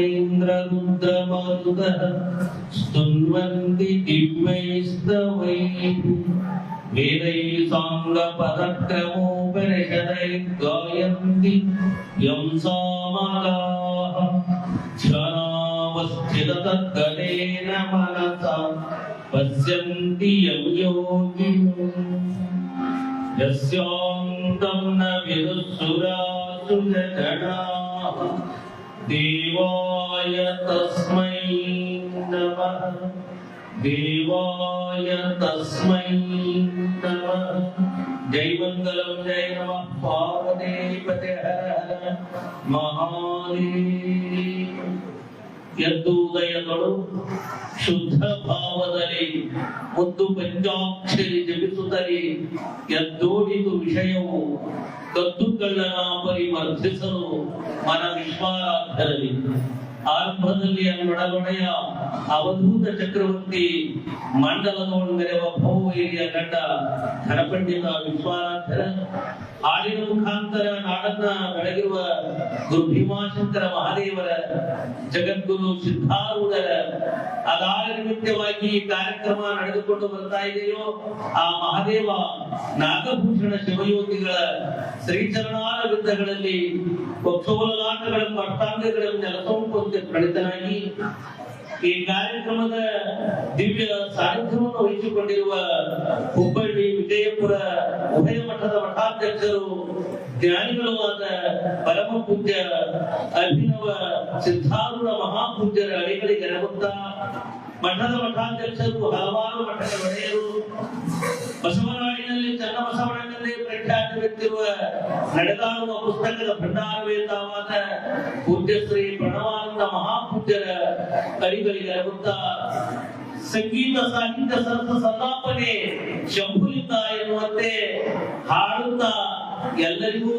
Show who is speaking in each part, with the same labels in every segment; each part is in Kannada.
Speaker 1: इन्द्ररुद्रमरुदः स्तुन्वन्ति दिव्यैस्तवैः वेदैः साङ्गपदक्रमोपनिषदैः गायन्ति यं सामगाः ध्यानावस्थिततद्गतेन मनसा पश्यन्ति यं योगिनो यस्यान्तं न विदुःसुरासुरगणाः देवाय तस्मै नमः देवाय तस्मै नमः जय मङ्गलं जय नमः पार्वतीपते हर हर महादेव ಎದ್ದುದಯಗಳು ಶುದ್ಧ ಭಾವದಲ್ಲಿ ಮುದ್ದು ಪಂಚಾಕ್ಷರಿ ಜಪಿಸುತ್ತಲೇ ಎದ್ದೋಡಿತು ವಿಷಯವು ಕದ್ದು ಪರಿವರ್ತಿಸಲು ಮನ ವಿಶ್ವಾರಾಧರಲ್ಲಿ ಆರಂಭದಲ್ಲಿ ಅನ್ನೊಡಗೊಡೆಯ ಅವಧೂತ ಚಕ್ರವರ್ತಿ ಮಂಡಲದೊಳು ಮೆರೆವ ಭೌವೈರ್ಯ ಗಂಡ ಧನಪಂಡಿತ ವಿಶ್ವಾರಾಧರ ಹಾಡಿನ ಮುಖಾಂತರ ನಾಡನ್ನ ಬೆಳಗಿರುವ ದುರ್ಭೀಮಾಶಂಕರ ಮಹಾದೇವರ ಜಗದ್ಗುರು ಸಿದ್ಧಾರೂಢರ ಅದಾಳ ನಿಮಿತ್ತವಾಗಿ ಕಾರ್ಯಕ್ರಮ ನಡೆದುಕೊಂಡು ಬರ್ತಾ ಇದೆಯೋ, ಆ ಮಹಾದೇವ ನಾಗಭೂಷಣ ಶಿವಯೋಗಿಗಳ ಶ್ರೀಚರಣಾರ ವೃತ್ತಗಳಲ್ಲಿ ಪಕ್ಷೋಲಲಾಟಗಳನ್ನು ಪಟ್ಟಾಂಗಗಳನ್ನು ನೆಲಸೊಂಪಂತೆ ಪ್ರಣೀತನಾಗಿ ಈ ಕಾರ್ಯಕ್ರಮದ ದಿವ್ಯ ಸಾನ್ನಿಧ್ಯವನ್ನು ವಹಿಸಿಕೊಂಡಿರುವ ಹುಬ್ಬಳ್ಳಿ ವಿಜಯಪುರ ಉಭಯ ಮಠದ ಮಠಾಧ್ಯಕ್ಷರು ಜ್ಞಾನಿಗಳು ಆದ ಪರಮ ಪೂಜ್ಯ ಅಭಿನವ ಸಿದ್ಧಾರೂಢ ಮಹಾಪೂಜ್ಯರ ಅಡಿಗಳಿಗೆ ನಗುತ್ತಾ ಮಠದ ಮಠಾಧ್ಯಕ್ಷರು ಹಲವಾರು ಮಠದ ಒಡೆಯರು. ಬಸವನಾಡಿನಲ್ಲಿ ಚನ್ನಬಸವಣ್ಣನಲ್ಲೇ ಪ್ರಖ್ಯಾತವೆತ್ತಿರುವ ನಡೆದಾಡುವ ಪುಸ್ತಕದ ಭಂಡಾರವೇತವಾದ ಪೂಜ್ಯ ಶ್ರೀ ಪ್ರಣವಾನಂದ ಮಹಾಪೂಜ್ಯರ ಅಡಿಗಳಿಗೆ ನಗುತ್ತಾ ಸಂಗೀತ ಸಾಹಿತ್ಯ ಸರಸ ಸಂತಾಪನೆ ಶಂಭುಲಿತ ಎನ್ನುವಂತೆ ಹಾಡುತ್ತಾ ಎಲ್ಲರಿಗೂ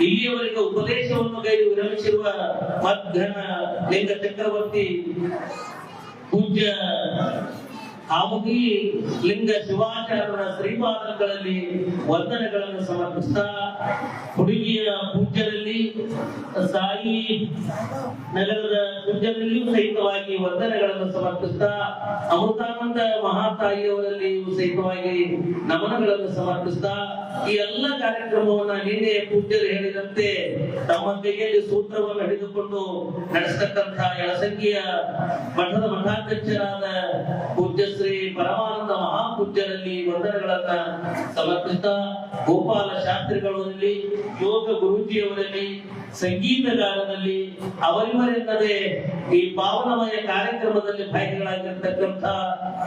Speaker 1: ಇಲ್ಲಿಯವರೆಗೆ ಉಪದೇಶವನ್ನು ಗೈದು ವಿರಮಿಸಿರುವ ಮಧ್ಯಾಹ್ನ ಲಿಂಗ ಚಕ್ರವರ್ತಿ ಪೂಜ್ಯ ಆಮಗಿ ಲಿಂಗ ಶಿವಾಚಾರ್ಯರ ಶ್ರೀಪಾದಗಳಲ್ಲಿ ವಂದನೆಗಳನ್ನು ಸಮರ್ಪಿಸ್ತಾ ಹುಡುಗಿಯ ಪೂಜ್ಯರಲ್ಲಿ, ಸಾಯಿ ನಗರದ ಪೂಜ್ಯರಲ್ಲಿಯೂ ಸಹಿತವಾಗಿ ವಂದನೆಗಳನ್ನು ಸಮರ್ಪಿಸ್ತಾ ಅಮೃತಾನಂದ ಮಹಾತಾಯಿಯವರಲ್ಲಿಯೂ ಸಹಿತವಾಗಿ ನಮನಗಳನ್ನು ಸಮರ್ಪಿಸ್ತಾ ಈ ಎಲ್ಲ ಕಾರ್ಯಕ್ರಮವನ್ನ ನಿನ್ನೆ ಪೂಜ್ಯರು ಹೇಳಿದಂತೆ ತಮ್ಮ ಕೈಯಲ್ಲಿ ಸೂತ್ರವನ್ನು ಹಿಡಿದುಕೊಂಡು ನಡೆಸತಕ್ಕಂತಹ ಯಳಸಂಗಿಯ ಮಠದ ಮಠಾಧ್ಯಕ್ಷರಾದ ಪೂಜ್ಯ ಶ್ರೀ ಪರಮಾನಂದ ಮಹಾಪೂಜ್ಯರಲ್ಲಿ ವಂದನೆಗಳನ್ನ ಸಮರ್ಪಿತ ಗೋಪಾಲ ಶಾಸ್ತ್ರಿಗಳಲ್ಲಿ ಯೋಗ ಗುರೂಜಿಯವರಲ್ಲಿ ಸಂಗೀತಗಾರರಲ್ಲಿ ಅವರಿವರೆಂದರೆ ಈ ಪಾವನಮಯ ಕಾರ್ಯಕ್ರಮದಲ್ಲಿ ಭಾಗಿಗಳಾಗಿರ್ತಕ್ಕಂಥ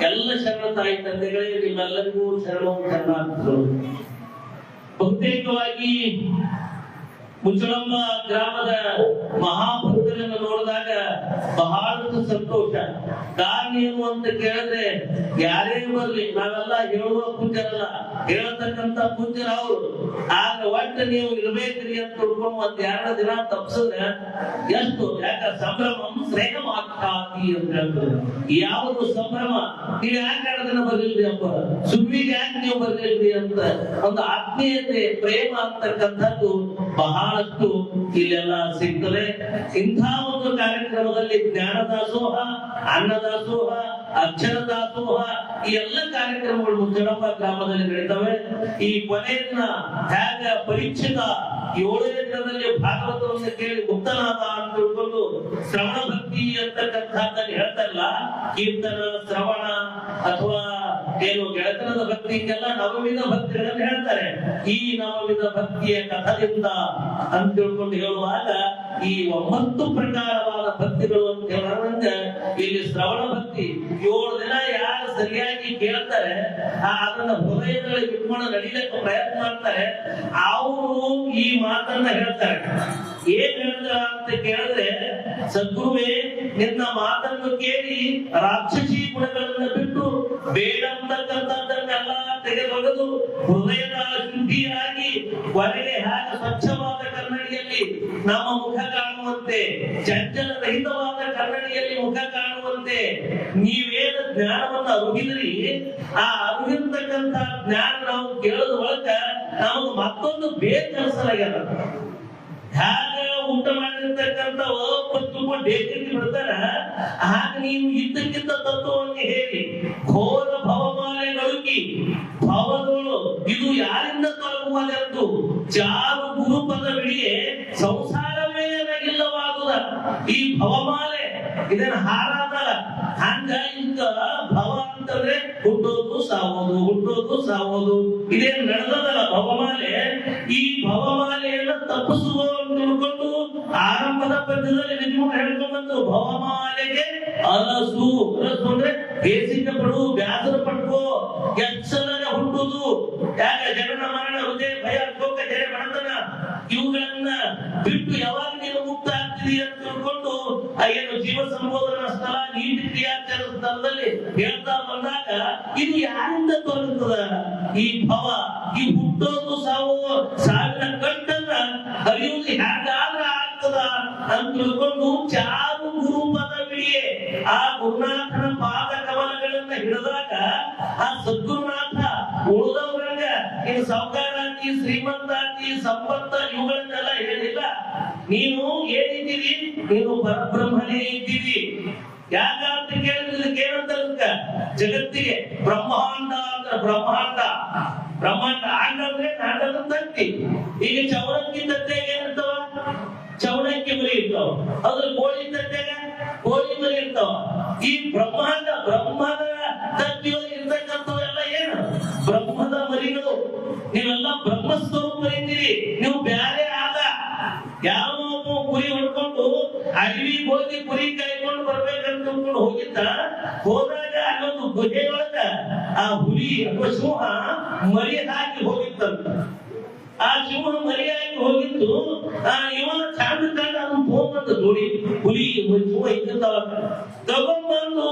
Speaker 1: ಎಲ್ಲ ಶರಣ ತಾಯಿ ತಂದೆಗಳೇ, ನಿಮ್ಮೆಲ್ಲರಿಗೂ ಶರಣ ಬಹುತೇಕವಾಗಿ ಮುಚ್ಚಳಮ್ಮ ಗ್ರಾಮದ ಮಹಾಭಕ್ತರನ್ನು ನೋಡಿದಾಗ ಬಹಳ ಸಂತೋಷ. ಕಾರಣ ಏನು ಅಂತ ಕೇಳಿದ್ರೆ ಯಾರೇ ಬರ್ಲಿ, ನಾವೆಲ್ಲ ಹೇಳುವ ಪೂಜರಲ್ಲ ಹೇಳತಕ್ಕಂತ ಪೂಜರ ಅವರು. ಆಗ ಒಟ್ಟು ನೀವು ಇರ್ಬೇಕ್ರಿ ಅಂತ ತಿಳ್ಕೊಂಡು ಒಂದ್ ಎರಡು ದಿನ ತಪ್ಸಿದ್ರೆ ಎಷ್ಟು? ಯಾಕ ಸಂಭ್ರಮ ಆಗ್ತಾತಿ ಅಂತ ಹೇಳ್ತಾರೆ. ಯಾವುದು ಸಂಭ್ರಮ? ನೀವು ಯಾಕೆ ಎರಡು ದಿನ ಅಪ್ಪ? ಸುಮ್ಮಿಗೆ ಯಾಕೆ ನೀವು ಬರ್ಲಿಲ್ರಿ ಅಂತ ಒಂದು ಆತ್ಮೀಯತೆ ಪ್ರೇಮ ಅಂತಕ್ಕಂಥದ್ದು ಬಹಳಷ್ಟು ಇಲ್ಲೆಲ್ಲ ಸಿಗ್ತದೆ. ಇಂಥ ಒಂದು ಕಾರ್ಯಕ್ರಮದಲ್ಲಿ ಜ್ಞಾನ ದಾಸೋಹ ಅಕ್ಷರ ಈ ಎಲ್ಲ ಕಾರ್ಯಕ್ರಮಗಳು ಮುಚ್ಚಳಪ್ಪ ಗ್ರಾಮದಲ್ಲಿ ನಡೀತವೆ. ಈ ಕೊನೆಯನ್ನ ತ್ಯಾಗ ಪರೀಕ್ಷಿತ ಏಳನೇ ದಿನದಲ್ಲಿ ಭಾಗವತವನ್ನು ಕೇಳಿ ಮುಕ್ತನಾದ ಅಂತ ತಿಳ್ಕೊಂಡು ಶ್ರವಣ ಭಕ್ತಿ ಅಂತಕ್ಕಂಥದ್ದನ್ನು ಹೇಳ್ತಾರಲ್ಲ, ಕೀರ್ತನ, ಶ್ರವಣ ಅಥವಾ ಏನು ಗೆಳತನದ ಭಕ್ತಿ ಹಿಂಗೆಲ್ಲ ನವವಿಧ ಭಕ್ತಿಗಳನ್ನು ಹೇಳ್ತಾರೆ. ಈ ನವವಿಧ ಭಕ್ತಿಯ ಕಥದಿಂದ ಅಂತ ತಿಳ್ಕೊಂಡು ಹೇಳುವಾಗ ಈ ಒಂಬತ್ತು ಪ್ರಕಾರವಾದ ಭಕ್ತಿಗಳು ಅಂತ ಹೇಳುವಂತ ಇಲ್ಲಿ ಶ್ರವಣ ಭಕ್ತಿ ಏಳು ದಿನ ಯಾರು ಸರಿಯಾಗಿ ಕೇಳ್ತಾರೆ ಅದನ್ನ ಹೃದಯದಲ್ಲಿ ಬಿಟ್ಕೊಂಡು ನಡೀಲಿಕ್ಕೆ ಪ್ರಯತ್ನ ಮಾಡ್ತಾರೆ, ಅವರು ಈ ಮಾತನ್ನ ಹೇಳ್ತಾರೆ. ಏನ್ ಹೇಳ್ತಾರ ಅಂತ ಕೇಳಿದ್ರೆ, ಸದ್ಗುರುವೇ, ನಿನ್ನ ಮಾತನ್ನು ಕೇಳಿ ರಾಕ್ಷಸಿ ಗುಣಗಳನ್ನ ಬಿಟ್ಟು ಬೇಡ ಅಂತಕ್ಕಂಥದ್ದನ್ನೆಲ್ಲ ತೆಗೆದೊಗೆದು ಹೃದಯದ ಶುದ್ಧಿಯಾಗಿ ಕೊನೆಗೆ ಹಾಗೆ ಸ್ವಚ್ಛವಾದ ಕನ್ನಡಿಯಲ್ಲಿ ನಮ್ಮ ಮುಖ ಕಾಣುವಂತೆ ಚಂಚಲ ರಹಿತವಾದ ಕನ್ನಡಿಯಲ್ಲಿ ಮುಖ ಕಾಣುವಂತೆ ನೀವೇನ ಜ್ಞಾನವನ್ನು ಅರುಗಿದ್ರಿ? ಆ ಅರುಗಿರ್ತಕ್ಕಂತ ಜ್ಞಾನ ನಾವು ಕೇಳದ ಒಳಗ ನಮಗೆ ಮತ್ತೊಂದು ಬೇರೆ ಕೆಲಸಲಾಗ್ಯದ. ಹ್ಯಾಗ ಊಟ ಮಾಡಿರ್ತಕ್ಕಂಥ ಅಪತ್ತು ಡೇಕರಿಗೆ ಬರ್ತಾರ ಆಗ ನೀವು ಇದ್ದಕ್ಕಿಂತ ತತ್ವವನ್ನು ಹೇಳಿ, ಘೋರ ಭವಮಾಲೆಗಳುಗಿ ಭವಗಳು ಇದು ಯಾರಿಂದ ತೊಲಗುವುದೆಂದು ಚಾರು ಗುರುಪದ ಬಿಡಿಗೆ ಸಂಸಾರವೇ ನನಗಿಲ್ಲವಾಗುದ ಈ ಭವಮಾಲೆ ಇದನ್ನ ಹಾರಾದಲ್ಲ ಹಂಗ ಇಂತ ಭವ ಅಂತಂದ್ರೆ ಹುಟ್ಟೋದು, ಸಾವೋದು ಹುಟ್ಟೋದು, ಸಾವೋದು. ಇದೇನ್ ನಡೆದದಲ್ಲ ಭವಮಾಲೆ? ಈ ಭವಮಾಲೆಯನ್ನ ತಪ್ಪಿಸುವ ತಿಳ್ಕೊಂಡು ಆರಂಭದ ಪದ್ಯದಲ್ಲಿ ನಿಜವಾಗ ಹೇಳ್ಕೊಂಡ್ ಬಂದು ಭವಮಾಲೆಗೆ ಅಲಸು ಅಲಸು ಅಂದ್ರೆ ಬೇಸಿಗೆ ಪಡು ಬ್ಯಾಸರ ಪಟ್ಕೋ ಕೆಚ್ಚಲನ ಹುಟ್ಟುದು ಯಾಕೆ? ಜನನ ಮರಣ, ಹೃದಯ, ಭಯ, ಶೋಕ ಜಯ ಬಡತನ ಇವುಗಳನ್ನ ಬಿಟ್ಟು ಯಾವಾಗ ನೀನು ಮುಕ್ತ ಆಗ್ತೀರಿ ಅಂತ ತಿಳ್ಕೊಂಡು ಆ ಏನು ಜೀವ ಸಂಬೋಧನಾ ಸ್ಥಳ ನೀತಿ ಕ್ರಿಯಾಚಾರ ಸ್ಥಳದಲ್ಲಿ ಹೇಳ್ತಾ ಬಂದಾಗ ಇದು ಯಾರಿಂದ ತೋರಿಸ್ತದ ಈ ಭವ, ಈ ಹುಟ್ಟೋದು ಸಾವು ಸಾವಿನ ಕಟ್ಟನ್ನ ಹರಿಯುವುದು ಹ್ಯಾಂಗಾದ್ರ ಆಗ್ತದ ಅಂತ ತಿಳ್ಕೊಂಡು ಚಾರು ಗುರು ಪದವಿಯೇ ಆ ಗುರುನಾಥನ ಪಾದ ಕವನಗಳನ್ನ ಹಿಡಿದಾಗ ಆ ಸದ್ಗುರುನಾಥ ಉಳಿದವರಂಗ ಇನ್ ಸಾವುಕಾರಾತಿ, ಶ್ರೀಮಂತಾತಿ, ಸಂಪತ್ತ ಇವುಗಳನ್ನೆಲ್ಲ ಹೇಳಿಲ್ಲ. ನೀನು ಏನಿದ್ದೀರಿ ನೀನು ಪರಬ್ರಹ್ಮನೇ ಇದ್ದೀರಿ ಯಾಕ ಅಂತ ಕೇಳಿದ್ರೆ ಏನಂತ ಜಗತ್ತಿಗೆ ಬ್ರಹ್ಮಾಂಡ ಅಂದ್ರೆ ಬ್ರಹ್ಮಾಂಡ. ಬ್ರಹ್ಮಾಂಡ ಆಂಡ ಅದ್ರ ಕೋಳಿ ತಟ್ಟೆಗ ಕೋಳಿ ಮರಿ ಇರ್ತಾವ. ಈ ಬ್ರಹ್ಮಾಂಡ ಬ್ರಹ್ಮದ ತಟ್ಟಿಯೊಳಗೆ ಇರ್ತಕ್ಕಂಥವೆಲ್ಲ ಏನು? ಬ್ರಹ್ಮದ ಮರಿಗಳು. ನೀವೆಲ್ಲ ಬ್ರಹ್ಮ ಸ್ವರೂಪರಿದ್ದೀರಿ ನೀವು ಬ್ಯಾರೆ ಆದ ಯಾವ ಕುರಿ ಹೊಡ್ಕೊಂಡು ಅಡವಿ ಹೋಗಿ ಕುರಿ ಕಾಯ್ಕೊಂಡು ಬರ್ಬೇಕಂತ ತಿಳ್ಕೊಂಡು ಹೋಗಿದ್ದ, ಹೋದಾಗ ಅಲ್ಲೊಂದು ಗುಹೆಯೊಳಗ ಆ ಹುಲಿ ಅಥವಾ ಸಿಂಹ ಮರಿ ಹಾಕಿ ಹೋಗಿತ್ತಂತ. ಆ ಸಿಂಹ ಮರಿಯಾಗಿ ಹೋಗಿತ್ತು, ಆ ಇವ ಚಂದ ತಗೊಂಡ್ಬಂದ ನೋಡಿ ಹುಲಿ ಇದ್ದಿರ್ತಾವ ತಗೊಂಡ್ಬಂದು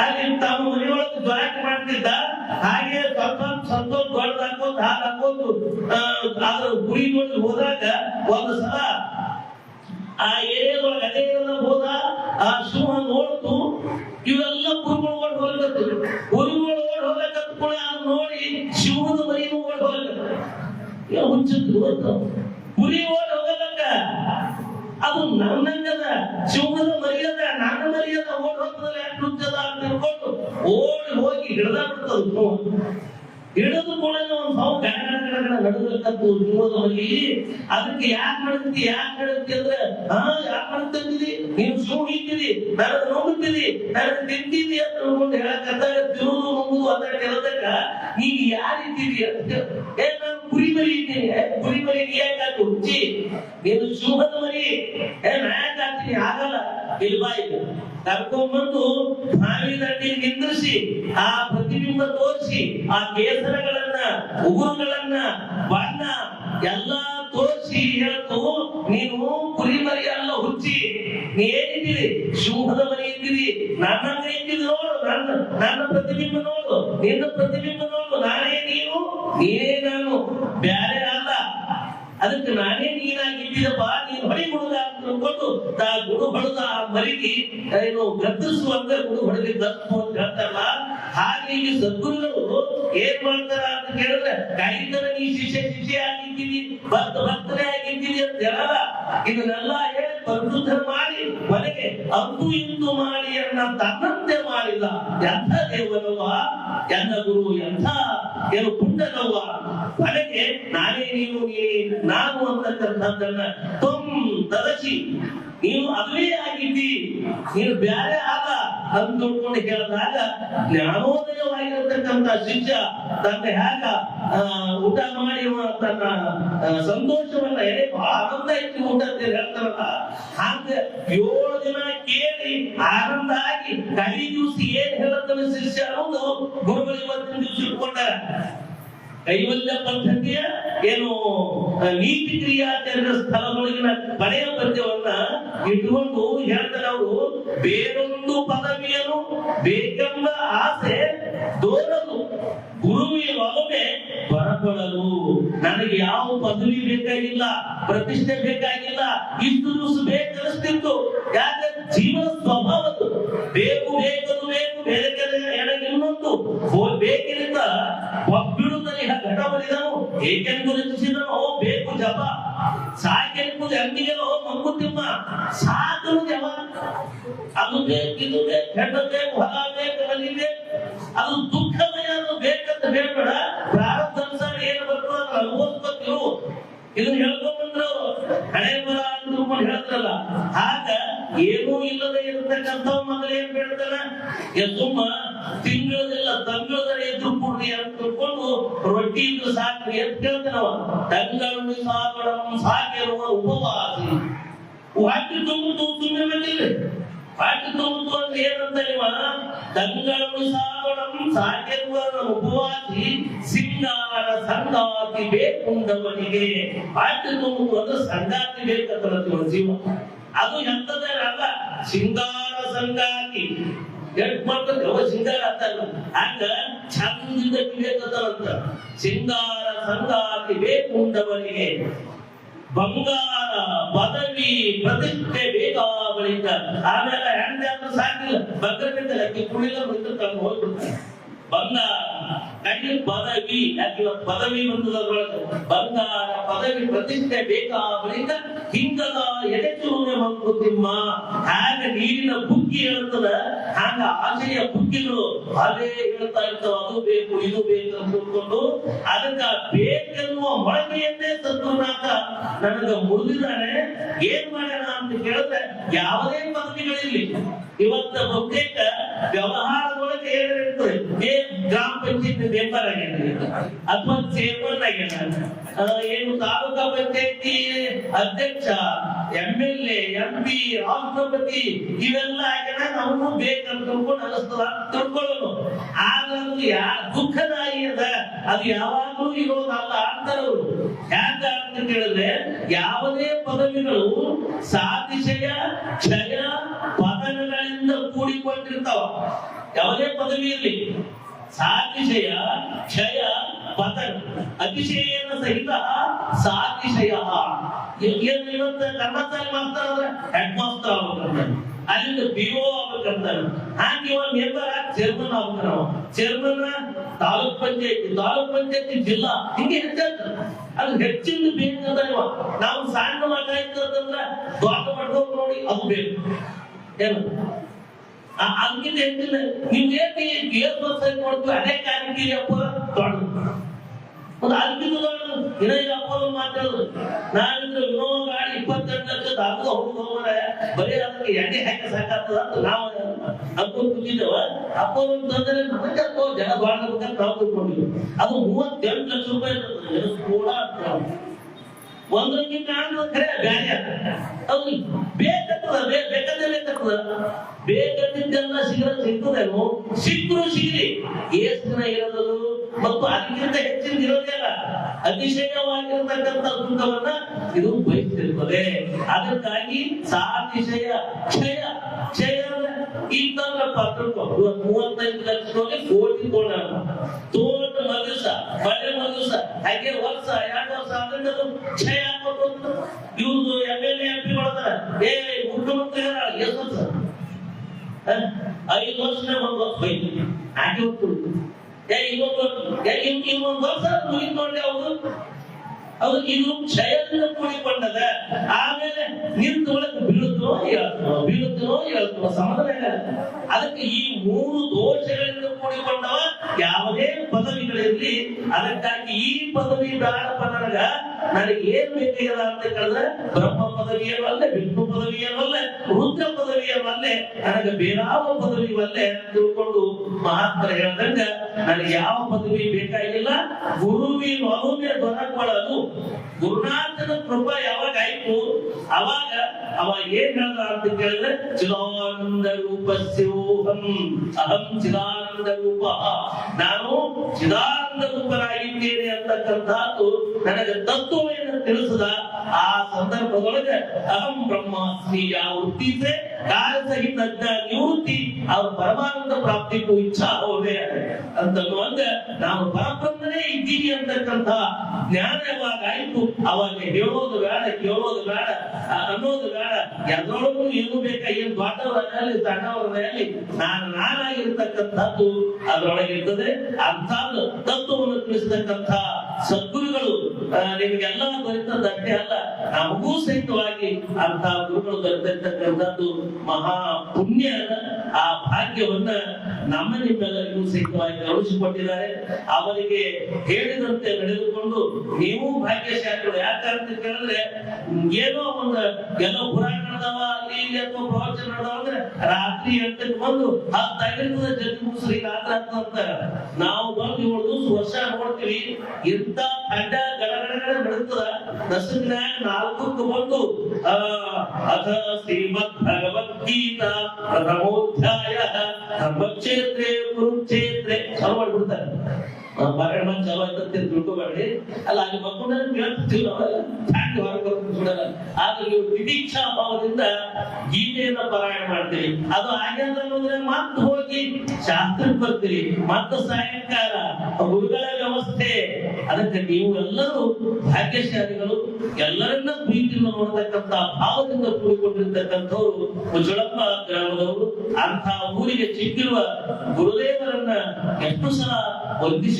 Speaker 1: ಅಲ್ಲಿ ತಮ್ಮ ಮನೆಯೊಳಗೆ ಜ್ವಾಕ್ ಮಾಡ್ತಿದ್ದ. ಹಾಗೆ ಸ್ವಲ್ಪ ಸ್ವಲ್ಪ ದೊಡ್ಡ ಹಾಕೋದು ಹಾಲು ಹಾಕೋದು ಅದ್ರ ಗುರಿ ನೋಡಿ ಹೋದಾಗ ಒಂದು ಸಲ ಆ ಏರಿಯಾದೊಳಗೆ ಅದೇ ಹೋದ, ಆ ಸಿಂಹ ನೋಡ್ತು. ಇವೆಲ್ಲ ಕುರಿಗಳು ಓಡ್ ಹೋಗ್ಬೇಕು ಕುರಿಗಳು ಓಡ್ ಹೋಗ್ಬೇಕಂತ ಕೂಡ ನೋಡಿ ಶಿವನ ಮರಿನೂ ಓಡ್ ಹೋಗ್ಬೇಕು ಏನು ಅಂತ ಕುರಿ ಓಡ್ ಹೋಗಲಕ್ಕ. ಅದು ನನ್ನಂಗದ ಓಡಿ ಹೋಗಿ ಹಿಡ್ದ ಬಿಡ್ತದ ಸಿಂಹ ಹಿಡಿದು ಕೂಡ ಒಂದು ಸಾವು ಗಡ ಗಡ ಗಡ ಗಡ ನಡುಗಕ್ಕಂತು ಸಿಂಹದ ಮರಿ ಅದಕ್ಕೆ ಯಾಕೆ ನಡುತ್ತಿ ಯಾಕೆ ನಡುತ್ತಿ ಅಂದ್ರೆ ಹಾ ಯಾಕೆ ನಡುತ್ತಿದ್ದೀರಿ ನೀವು ಸಿಂಹ ಇದ್ದೀರಿ ನನಗೆ ನುಂಗುತ್ತೀರಿ ನನಗೆ ತಿಂತೀರಿ ಅಂತ ತಿಳ್ಕೊಂಡು ಹೇಳಕ್ಕಂದಾಗ ತಿರುವುದು ನುಂಗುದು ಅಂತ ಕೆಲಸಕ್ಕ ನೀವು ಯಾರಿದ್ದೀರಿ ಅಂತ ಏ ನಾನು ಕುರಿ ಮರಿ ಇದ್ದೀನಿ ಏ, ಕುರಿ ಮರಿ ನೀ ಯಾಕೆ ಹಾಕಿ ಹುಚ್ಚಿ ನೀನು ಸಿಂಹದ ಮರಿ ಏ ನಾ ಯಾಕೆ ಆಗಲ್ಲ. ಇಲ್ಲಿ ಬಾಯಿ ಕರ್ಕೊಂಡ್ಬಂದು ಬಾವಿ ದಂಡಿಗೆ ನಿಂದ್ರಿಸಿ, ಆ ಪ್ರತಿಬಿಂಬ ತೋರಿಸಿ, ಆ ಕೇಸರಗಳನ್ನ ಉಗುರುಗಳನ್ನ ಬಣ್ಣ ಎಲ್ಲಾ ತೋರಿಸಿ ಹೇಳ್ತು, ನೀನು ಕುರಿ ಮರಿ ಹುಚ್ಚಿ, ನೀ ಏನಿದ್ದೀರಿ? ಸಿಂಹದ ಮರಿ ಇದ್ದೀರಿ? ನನ್ನಂಗ ಇದ್ದೀರಿ ನೋಡು, ನನ್ನ ನನ್ನ ಪ್ರತಿಬಿಂಬ ನೋಡು, ನಿನ್ನ ಪ್ರತಿಬಿಂಬ ನೋಡು, ನಾನೇ ನೀನು, ನೀನೇ ನಾನು, ಬ್ಯಾರೆ ಅಲ್ಲ. ಅದಕ್ಕೆ ನಾನೇ ನೀನಾಗಿದ್ದೀರಪ್ಪ ನೀನು ಹೊಡಿ ಅಂತ ತಿಳ್ಕೊಂಡು ತಾ ಗುಡು ಹೊಡೆದ ಆ ಮರಿಗೆ ಏನು ಗದ್ದರಿಸುವಂತ ಗುಡು ಹೊಡೆದಿ ಗತ್ತು ಅಂತ ಹೇಳ್ತಾರಲ್ಲ ಹಾಗೆ ಈ ಸದ್ಗುರುಗಳು ಏನ್ ಮಾಡ್ತಾರ ಅಂತ ಕೇಳಿದ್ರೆ ಕೈತರ ನೀ ಶಿಷ್ಯ ಶಿಷ್ಯ ಆಗಿದ್ದೀನಿ ಭಕ್ತ ಭಕ್ತನೇ ಆಗಿದ್ದೀನಿ ಅಂತ ಹೇಳಲ್ಲ. ಇದನ್ನೆಲ್ಲ ಹೇಳಿ ಪರಿಶುದ್ಧ ಮಾಡಿ ಕೊನೆಗೆ ಅಂದು ಇಂದು ಮಾಡಿ ಅನ್ನ ತನ್ನಂತೆ ಮಾಡಿಲ್ಲ. ಎಂಥ ದೇವರವ್ವ ಎಂಥ ಗುರು, ಎಂಥ ಏನು ಪುಂಡನವ್ವ ಕೊನೆಗೆ ನಾನೇ ನೀನು ನೀ ನಾನು ಅಂತಕ್ಕಂಥದ್ದನ್ನ ತೊಂ ತದಚಿ ನೀನು ಅದುವೇ ಆಗಿದ್ದಿ. ನೀನು ಬ್ಯಾರೆ ಆದ ಅಂತ ತಿಳ್ಕೊಂಡು ಹೇಳಿದಾಗ ಜ್ಞಾನೋದಯವಾಗಿರತಕ್ಕಂತ ಶಿಷ್ಯ ತನ್ನ ಹ್ಯಾಗ ಊಟ ಮಾಡಿ ತನ್ನ ಸಂತೋಷವನ್ನ ಹೇಳಿ ಬಹಳ ಆನಂದ ಇತ್ತು ಊಟ ಅಂತ ಹೇಳ್ತಾರಲ್ಲ. ಹಾಗೆ ಏಳು ದಿನ ಕೇಳಿ ಆನಂದ ಆಗಿ ಕಲಿ ದಿವಸ ಏನ್ ಹೇಳತ್ತನ ಶಿಷ್ಯ ಅನ್ನೋದು ಗುರುಗಳು ಇವತ್ತಿನ ದಿವಸ ಇಟ್ಕೊಂಡಾರ ಕೈವಲ್ಯ ಪದ್ಧತಿಯ ಏನು ನೀತಿ ಕ್ರಿಯಾಚರಣ ಸ್ಥಳದೊಳಗಿನ ಪಡೆಯ ಪದ್ಯವನ್ನ ಇಟ್ಟುಕೊಂಡು ಹೇಳ್ತಾರೆ ಅವರು, ಬೇರೊಂದು ಪದವಿಯನ್ನು ಬೇಕೆಂಬ ಆಸೆ ದೋರಲು ಗುರುವಿನ ಒಲಮೆ ಬರಪಡಲು ನನಗೆ ಯಾವ ಪದವಿ ಬೇಕಾಗಿಲ್ಲ, ಪ್ರತಿಷ್ಠೆ ಬೇಕಾಗಿಲ್ಲ, ಇಷ್ಟು ದಿವಸ ಯಾಕಂದ್ರೆ ಯಾಕೆ? ಜೀವನ ಸ್ವಭಾವದ್ದು. ಬೇಕು ಬಲಿದನು ಏಕೆಂದು ರಚಿಸಿದನು ಬೇಕು ಜಪ. ಸಾಕೆಂಬುದು ಅಂಗಿಗೆಲ್ಲ ಮಂಗುತಿ ಮಾತು ಜಪ. ಅದು ಬೇಕಿದು ಬೇಕು ಹೆಣ್ಣು ಬೇಕು, ಹೊಲ ಬೇಕು ಬೇಕು. ಅದು ದುಃಖಮಯ, ಅದು ಬೇಕಂತ ಹೇಳ್ಬೇಡ. ಪ್ರಾರಬ್ಧ ಅನುಸಾರ ಏನು ಬರ್ತದೆ ಅನುಭವಿಸ್ಬೇಕು ಇದನ್ನ ಹೇಳ್ಕೊಂಡ್ರು ಹಣೆ ಬರ ಅಂತ ಹೇಳ್ತಾರಲ್ಲ. ಆಗ ಏನೂ ಇಲ್ಲದೆ ಇರತಕ್ಕಂಥ ಮೊದಲು ಏನ್ ಬೇಡ್ತಾನ ಸುಮ್ಮ ತಿಂಗಳದಿಲ್ಲ ತಂಗಳದ ಎದ್ರು ತಿಳ್ಕೊಂಡು ರೊಟ್ಟಿ ಇದ್ದು ಸಾಕ್ರಿ ಅಂತ ಕೇಳ್ತಾನವ ತಂಗಳು ಸಾಕಡಂ ಸಾಕಿರುವ ಉಪವಾಸ ಹಾಕಿ ತುಂಬುದು ಬಂದಿಲ್ಲ ವಾಕ್ಯ ತುಂಬುದು ಅಂತ ಏನಂತ ನಿಮ್ಮ ತಂಗಳು ಸಾಕಡಂ ಸಾಕಿರುವ ಉಪವಾಸಿ, ಸಿಂಗಾರ ಸಂಗಾತಿ ಬೇಕುಂಡವನಿಗೆ. ಹಾಕಿ ತುಂಬುದು ಅಂದ್ರೆ ಸಂಗಾತಿ ಬೇಕಂತ ಜೀವ ಅದು ಎಂತದೇ ಸಿಂಗಾರ ಸಂಗಾತಿ. ಎಟ್ ಮಾಡ್ತಾರೆ ಅವ ಸಿಂಗಾರ ಅಂತಲ್ಲ ಹಂಗ ಚಂದ ಬೇಕಂತ ಸಿಂಗಾರ ಸಂಗಾತಿ ಬೇಕುಂಡವನಿಗೆ. ಬಂಗಾರ ಪದವಿ ಪ್ರತಿಷ್ಠೆ ಬೇಕಾಗಳಿಂದ ಆಮೇಲೆ ಹೆಂಡ ಸಾಕಿಲ್ಲ. ಬಂಗಾರ ಅಕ್ಕಿ ಕುಳಿಲ್ಲ ಬಿಟ್ಟು ತಂದು ಹೋಗ್ಬಿಡ್ತಾರೆ ಬಂಗಾರ ಕಣ್ಣಿನ ಪದವಿ, ಯಾಕೆ ಪದವಿ ಬಂದದ್ರೊಳಗೆ ಬಂಗಾರ ಪದವಿ ಪ್ರತಿಷ್ಠೆ ಬೇಕಾದ್ರಿಂದ ಹಿಂಗದ ಎಡೆಚೂರೆ ಮಂಕುತಿಮ್ಮ ಹಾಗ ನೀರಿನ ಬುಕ್ಕಿ ಹೇಳ್ತದ ಹಾಗ ಆಸೆಯ ಬುಕ್ಕಿಗಳು ಅದೇ ಹೇಳ್ತಾ ಇರ್ತಾವ, ಅದು ಬೇಕು, ಇದು ಬೇಕು ಅಂತ ತಿಳ್ಕೊಂಡು ಅದಕ್ಕ ಬೇಕೆನ್ನುವ ಮೊಳಕೆಯನ್ನೇ ಸದ್ಗುರುನಾಥ ನನಗ ಮುರಿದಿದ್ದಾನೆ. ಏನ್ ಮಾಡೋಣ ಅಂತ ಕೇಳಿದ್ರೆ ಯಾವುದೇ ಪದವಿಗಳಿರ್ಲಿ ಇವತ್ತ ಬಹುತೇಕ ವ್ಯವಹಾರದೊಳಗೆ ಏ ಗ್ರಾಮ ಪಂಚಾಯತ್ ಮೆಂಬರ್ ಆಗ್ಯಾನ ಅಥವಾ ಚೇರ್ಮನ್ ಆಗ್ಯಾನ ಏನು ತಾಲೂಕಾ ಪಂಚಾಯತಿ ಅಧ್ಯಕ್ಷ ಎಂ ಎಲ್ ಎ ಪಿ ರಾಷ್ಟ್ರಪತಿ, ಇವೆಲ್ಲ ಆಗ್ಯಾನ ಅವನು ಬೇಕಂತ ತಿಳ್ಕೊಂಡು ಅನಿಸ್ತದ ತಿಳ್ಕೊಳ್ಳೋನು ಆಗ ಅದು ದುಃಖದಾಯಿ ಅದ, ಅದು ಯಾವಾಗಲೂ ಇರೋದಲ್ಲ ಅಂತಾರವರು ಯಾಕ ಅಂತ ಕೇಳಿದ್ರೆ, ಯಾವುದೇ ಪದವಿಗಳು ಸಾತಿಶಯ, ಕ್ಷಯ ಕೂಡಿಕೊಂಡಿರ್ತಾವ ಯಾವುದೇ ಪದವಿ ಇರಲಿ. ಸಾತಿಶಯ, ಕ್ಷಯ, ಪತನ. ಅತಿಶಯನ ಸಹಿತ ಸಾತಿಶಯ. ಏನು ಇವತ್ತು ಕನ್ನಡದಲ್ಲಿ ಮಾಸ್ತರ ಹೆಡ್ ಮಾಸ್ಟರ್ ಆಗ್ಬೇಕಂತ ಅಲ್ಲಿಂದ ಬಿ ಒ ಆಗ್ಬೇಕಂತಾನೆ. ಹಾಗೆ ಇವ ಮೆಂಬರ್ ಚೇರ್ಮನ್ ಆಗ್ಬೇಕನ ಚೇರ್ಮನ್ ತಾಲೂಕ್ ಪಂಚಾಯತಿ. ತಾಲೂಕ್ ಪಂಚಾಯತಿ ಜಿಲ್ಲಾ. ಹಿಂಗೆ ಹೆಚ್ಚಾಗ್ತದೆ. ಅದು ಹೆಚ್ಚಿನ ಬೇಕಂತ ಇವ ನಾವು ಸಣ್ಣ ಮಗ ಇರ್ತದಂದ್ರ ದೊಡ್ಡ ಮಾಡ್ಕೊಂಡು ನೋಡಿ ಅದು ಬೇಕು. ಏನು? ಹೆಚ್ಚಿನ ನೀವು ಏಕೆ ಏಳು ವರ್ಷ ನೋಡ್ತೀವಿ ಅದೇ ಕಾರಣಕ್ಕೆ ಅಪ್ಪ ದೊಡ್ಡ ಒಂದು ಅದ್ಭುತ ದೊಡ್ಡದು. ಇನ್ನ ಈಗ ಅಪ್ಪ ಮಾತಾಡೋದು. ನಾವಿಂದು ವಿನೋದ ಗಾಡಿ ಇಪ್ಪತ್ತೆಂಟು ಲಕ್ಷದ ಅದು ಹೌದು ಹೋಗ್ರೆ ಬರೀ ಅದಕ್ಕೆ ಎಣ್ಣೆ ಹಾಕಿ ಸಾಕಾಗ್ತದ ಅಂತ ನಾವು ಅನ್ಕೊಂಡು ಕೂತಿದ್ದೇವ. ಅಪ್ಪ ಒಂದು ತಂದ್ರೆ ನಮಗೆ ಜನ ಬಾಳ್ಬೇಕಂತ ನಾವು ತಿಳ್ಕೊಂಡಿದ್ವಿ ಅದು ಮೂವತ್ತೆಂಟು ಲಕ್ಷ ರೂಪಾಯಿ ಇರ್ತದೆ. ಅಂತ ಕೂಡ ಒಂದ್ರಂಗಿ ಕಾಣುವ ಖರೆ ಬ್ಯಾರೆ. ಅದ. ಬೇಕತ್ತದ? ಬೇಕಂದ್ರೆ ಬೇಕಂತದ ಬೇಕಂತಿದ್ದೆಲ್ಲ ಸಿಗರ ಸಿಗ್ತದೇನು? ಸಿಕ್ಕರು ಸಿಗಲಿ. ಏಸ್ ದಿನ ಇರೋದು ಮತ್ತು ಅದಕ್ಕಿಂತ ಹೆಚ್ಚಿನ ಇರೋದಿಲ್ಲ ಅತಿಶಯವಾಗಿರತಕ್ಕಂಥ ದುಃಖವನ್ನ ಇದು ಬಯಸ್ತಿರ್ತದೆ ಅದಕ್ಕಾಗಿ ಸಾತಿಶಯ, ಕ್ಷಯ ಕ್ಷಯ ತಿಳ್ಕೊ ಇವತ್ತು ಮೂವತ್ತೈದು ಲಕ್ಷದೊಳಗೆ ಕೋಟಿ ತೋಣ ತೋಟ ಮದುಸ ಮಳೆ ಮಗಸ ಹಾಗೆ ವರ್ಷ, ಎರಡು ವರ್ಷ ಅದು ಕ್ಷಯ ಆಗ್ಬೇಕು ಇವ್ರದ್ದು ಎಂ ಎಲ್ ಎಂ ಪಿ ಮಾಡ್ತಾರೆ. ಏ, ಮುಖ್ಯಮಂತ್ರಿ ಎಷ್ಟು ವರ್ಷ ಹ? ಐದು ವರ್ಷನೇ ಒಂದು ವರ್ಷ ಹೋಯ್ತು ಹಾಕಿ ಹೋಗ್ತು ಏ ಇನ್ನೊಂದು ವರ್ಷ ಏ, ಇನ್ ಇನ್ನೊಂದು ವರ್ಷ ಮುಗಿದ್ಕೊಂಡೆ ಅದು ಇದು ಕ್ಷಯದಿಂದ ಕೂಡಿಕೊಂಡದ. ಆಮೇಲೆ ನಿಂತ ಒಳಗೆ ಬೀಳುತ್ತೋ ಹೇಳ್ತೋ ಬೀಳುತ್ತೋ ಹೇಳ್ತೋ, ಸಮಾಧಾನ ಅದಕ್ಕೆ ಈ ಮೂರು ದೋಷಗಳಿಂದ ಕೂಡಿಕೊಂಡವ ಯಾವುದೇ ಪದವಿಗಳಿರ್ಲಿ. ಅದಕ್ಕಾಗಿ ಈ ಪದವಿ ಬೇಡಪ್ಪ ನನಗ. ನನಗೆ ಏನ್ ಬೇಕಾಗಿಲ್ಲ ಅಂತ ಕೇಳಿದ್ರೆ, ಬ್ರಹ್ಮ ಪದವಿಯಲ್ಲೇ ವಿಷ್ಣು ಪದವಿಯಲ್ಲೇ ರುದ್ರ ಪದವಿಯಲ್ಲೇ ನನಗೆ ಬೇರಾವ ಪದವಿ ಅಲ್ಲೇ ಅಂತ ತಿಳ್ಕೊಂಡು ಮಹಾತ್ಮ ಹೇಳ್ದಂಗ, ನನಗೆ ಯಾವ ಪದವಿ ಬೇಕಾಗಿಲ್ಲ. ಗುರುವಿನ ಅನುಮೆ ದೊರಕೊಳ್ಳಲು ಗುರುನಾಥನ ಕೃಪಾ ಯಾವಾಗ ಆಯ್ತು ಅವಾಗ ಅವ ಏನ್ ಹೇಳ್ದ ಅಂತ ಕೇಳಿದ್ರೆ, ಚಿದಾನಂದ ರೂಪ ಶಿವೋಹಂ ಅಹಂ ಚಿದಾನಂದ ರೂಪ. ನಾನು ಚಿದಾನಂದ ರೂಪನಾಗಿದ್ದೇನೆ ಅಂತಕ್ಕಂಥದ್ದು ನನಗೆ ತತ್ವವನ್ನು ತಿಳಿಸದ? ಆ ಸಂದರ್ಭದೊಳಗೆ ಅಹಂ ಬ್ರಹ್ಮಾಸ್ಮಿ ಯಾವ ವೃತ್ತಿಸೆ ಕಾಲ ಸಹಿತ ನಿವೃತ್ತಿ, ಅವ್ರ ಪರಮಾನಂದ ಪ್ರಾಪ್ತಿಗೂ ಇಚ್ಛಾ ಹೋದೆ ಅಂತ ನಾವು ಪರಬ್ರಹ್ಮನೇ ಒಳಗನೆ ಇದ್ದೀನಿ ಅಂತಕ್ಕಂಥ ಜ್ಞಾನ ಯಾವಾಗ ಆಯ್ತು. ಅವಾಗ ಹೇಳೋದು ಬೇಡ ಕೇಳೋದು ಬೇಡ ಅನ್ನೋದು ಬೇಡ. ಎಲ್ಲರೊಳಗೂ ಏನು ಬೇಕಾ ಏನ್ ದೊಡ್ಡವರಲ್ಲಿ ಸಣ್ಣವರಲ್ಲಿ ನಾನು ನಾನಾಗಿರ್ತಕ್ಕಂಥದ್ದು ಇರ್ತದೆ ಅಂತ ತತ್ವವನ್ನು ತಿಳಿಸ್ತಕ್ಕಂಥ ಸದ್ಗುರುಗಳು ಆ, ನಿಮಗೆಲ್ಲ ದೊರೆತದ್ದಷ್ಟೇ ಅಲ್ಲ, ನಮಗೂ ಸಹಿತವಾಗಿ ಅಂತ ಗುರುಗಳು ದೊರೆತಿರ್ತಕ್ಕಂಥದ್ದು ಮಹಾ ಪುಣ್ಯ. ಆ ಭಾಗ್ಯವನ್ನ ನಮ್ಮ ನಿಮ್ಮೆಲ್ಲರಿಗೂ ಸಹಿತವಾಗಿ ಕಳುಹಿಸಿಕೊಟ್ಟಿದ್ದಾರೆ. ಅವರಿಗೆ ಹೇಳಿದಂತೆ ನಡೆದುಕೊಂಡು ನೀವು ಭಾಗ್ಯಶಾಲಿಗಳು. ಯಾಕಂತ ಕೇಳಿದ್ರೆ, ಏನೋ ಒಂದು ಎಲ್ಲೋ ಪುರಾಣದವ ಅಲ್ಲಿ ಇಲ್ಲಿ ಅಥವಾ ಪ್ರವಚನ ನಡೆದವ ಅಂದ್ರೆ ರಾತ್ರಿ ಎಂಟಕ್ಕೆ ಬಂದು ಹತ್ತಾಗಿರ್ತದೆ ಜನ ಶ್ರೀ ರಾತ್ರಿ ಅಂತ ನಾವು ಬಂದು ದಿವಸ ವರ್ಷ ನೋಡ್ತೀವಿ. ಇಂಥ ಅಡ್ಡ ಗಡಗಡಗಡ ಬೆಳೀತದ ದಶಮ್ಯಾಗ ನಾಲ್ಕಕ್ಕೆ ಬಂದು ಆ, ಅಥ ಶ್ರೀಮದ್ ಭಗವದ್ಗೀತಾ ಪ್ರಥಮೋಧ್ಯಾಯ ಧರ್ಮಕ್ಷೇತ್ರೇ ಕುರುಕ್ಷೇತ್ರೇ ಚಾಲು ಮಾಡ್ಬಿಡ್ತಾರೆ ಮಾಡಿ ಚಾಲು ಆಯ್ತು ಅಂತ ತಿಳ್ಕೊಬೇಡಿ ಅಲ್ಲ, ಅಲ್ಲಿ ಮಕ್ಕಳು ಕೇಳ್ತಿಲ್ಲ ಫ್ಯಾಕ್ಟ್ ಹೊರಗೆ ಬರ್ತೀವಿ ಆದ್ರೆ ವಿದೀಕ್ಷಾ ಭಾವದಿಂದ ಗೀತೆಯನ್ನ ಪಾರಾಯಣ ಮಾಡ್ತೀರಿ. ಅದು ಆಗ್ಯದ ಅನ್ನೋದ್ರೆ ಮತ್ತೆ ಹೋಗಿ ಶಾಸ್ತ್ರಕ್ಕೆ ಬರ್ತೀರಿ. ಮತ್ತೆ ಸಾಯಂಕಾಲ, ಗುರುಗಳ ವ್ಯವಸ್ಥೆ. ಅದಕ್ಕೆ ನೀವು ಎಲ್ಲರೂ ಭಾಗ್ಯಶಾಲಿಗಳು, ಎಲ್ಲರನ್ನ ಪ್ರೀತಿಯನ್ನು ನೋಡತಕ್ಕಂತ ಭಾವದಿಂದ ಕೂಡಿಕೊಂಡಿರ್ತಕ್ಕಂಥವ್ರು ಉಜ್ವಳಪ್ಪ ಗ್ರಾಮದವರು. ಅಂತ ಊರಿಗೆ ಚಿಕ್ಕಿರುವ ಗುರುದೇವರನ್ನ ಎಷ್ಟು ಸಲ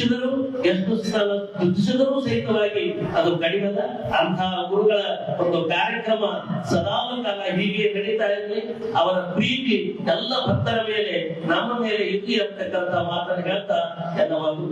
Speaker 1: ವಂದಿಸಿದರು ಎಷ್ಟು ಸಲ ಸ್ತುತಿಸಿದರೂ ಸಹಿತವಾಗಿ ಅದು ಕಡಿಮೆದ ಅಂತಹ ಗುರುಗಳ ಒಂದು ಕಾರ್ಯಕ್ರಮ ಸದಾ ಕಾಲ ಹೀಗೆ ನಡೀತಾ ಇರಲಿ. ಅವರ ಪ್ರೀತಿ, ಎಲ್ಲ ಭಕ್ತರ ಮೇಲೆ, ನಮ್ಮ ಮೇಲೆ ಇರಲಿ ಅಂತಕ್ಕಂಥ ಮಾತನ್ನು ಹೇಳ್ತಾ ಎಲ್ಲ ಒಂದು